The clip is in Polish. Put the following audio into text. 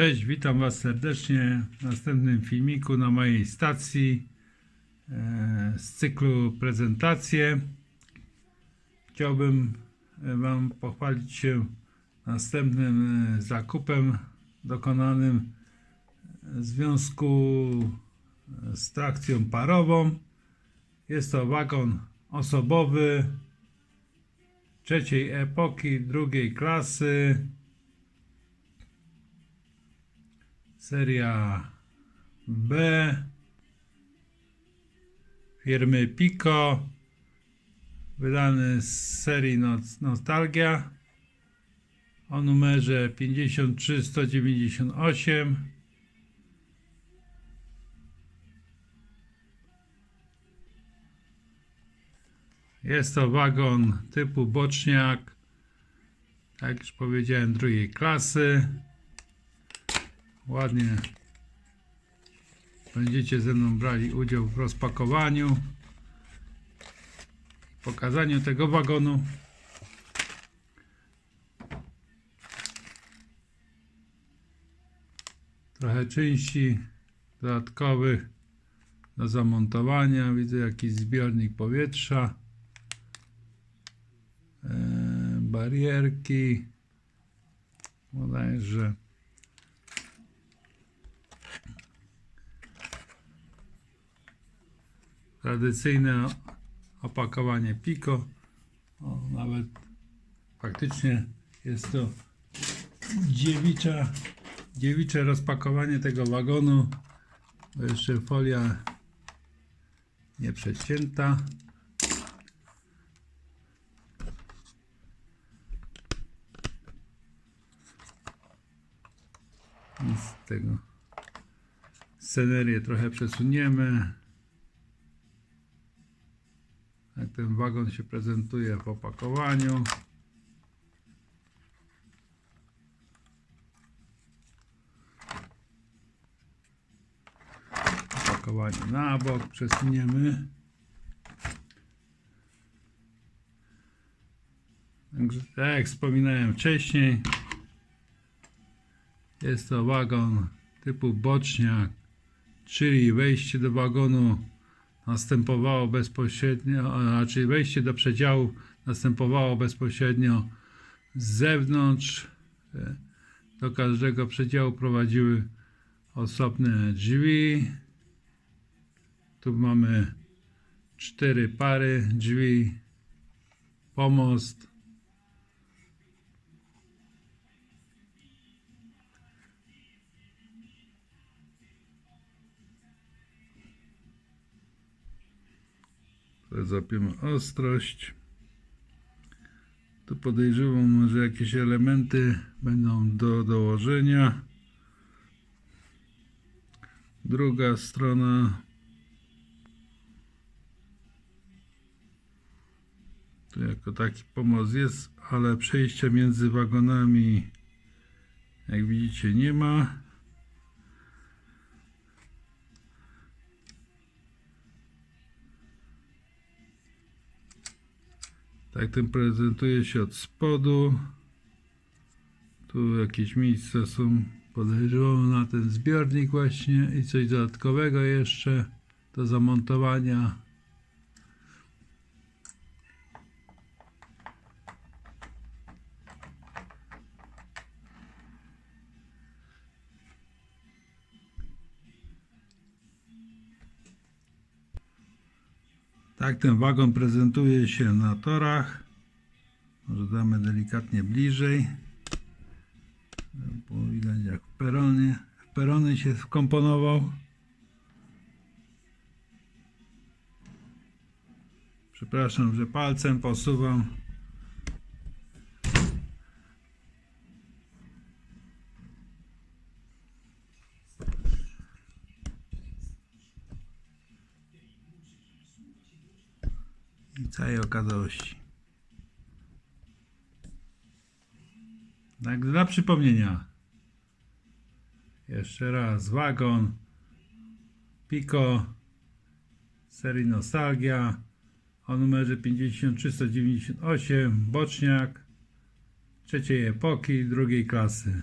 Cześć, witam Was serdecznie w następnym filmiku na mojej stacji e, z cyklu prezentacje. Chciałbym e, Wam pochwalić się następnym e, zakupem dokonanym w związku z trakcją parową. Jest to wagon osobowy trzeciej epoki, drugiej klasy. Seria B. Firmy Pico wydany z serii Nostalgia. O numerze 53198 Jest to wagon typu boczniak, tak już powiedziałem, drugiej klasy ładnie. Będziecie ze mną brali udział w rozpakowaniu pokazaniu tego wagonu. Trochę części dodatkowych do zamontowania. Widzę jakiś zbiornik powietrza. E, barierki. Bodajże tradycyjne opakowanie Pico. O, nawet faktycznie jest to dziewicza, dziewicze rozpakowanie tego wagonu. Jeszcze folia nie przecięta. I z tego scenerię trochę przesuniemy. Ten wagon się prezentuje w opakowaniu. Opakowanie na bok przesuniemy. Także, tak jak wspominałem wcześniej, jest to wagon typu boczniak, czyli wejście do wagonu następowało bezpośrednio, znaczy wejście do przedziału następowało bezpośrednio z zewnątrz. E, Do każdego przedziału prowadziły osobne drzwi. Tu mamy cztery pary drzwi, pomost. Teraz złapiemy ostrość. Tu podejrzewam, że jakieś elementy będą do dołożenia. Druga strona. Tu jako taki pomost jest, ale przejścia między wagonami jak widzicie nie ma. Tak ten prezentuje się od spodu. Tu jakieś miejsca są podejrzewam na ten zbiornik właśnie i coś dodatkowego jeszcze do zamontowania. Tak ten wagon prezentuje się na torach. Może damy delikatnie bliżej. Bo widać jak w peronie, w perony się wkomponował. Przepraszam, że palcem posuwam. Całej okazałości. Tak dla przypomnienia. Jeszcze raz wagon Pico serii Nostalgia o numerze 50398 boczniak trzeciej epoki drugiej klasy.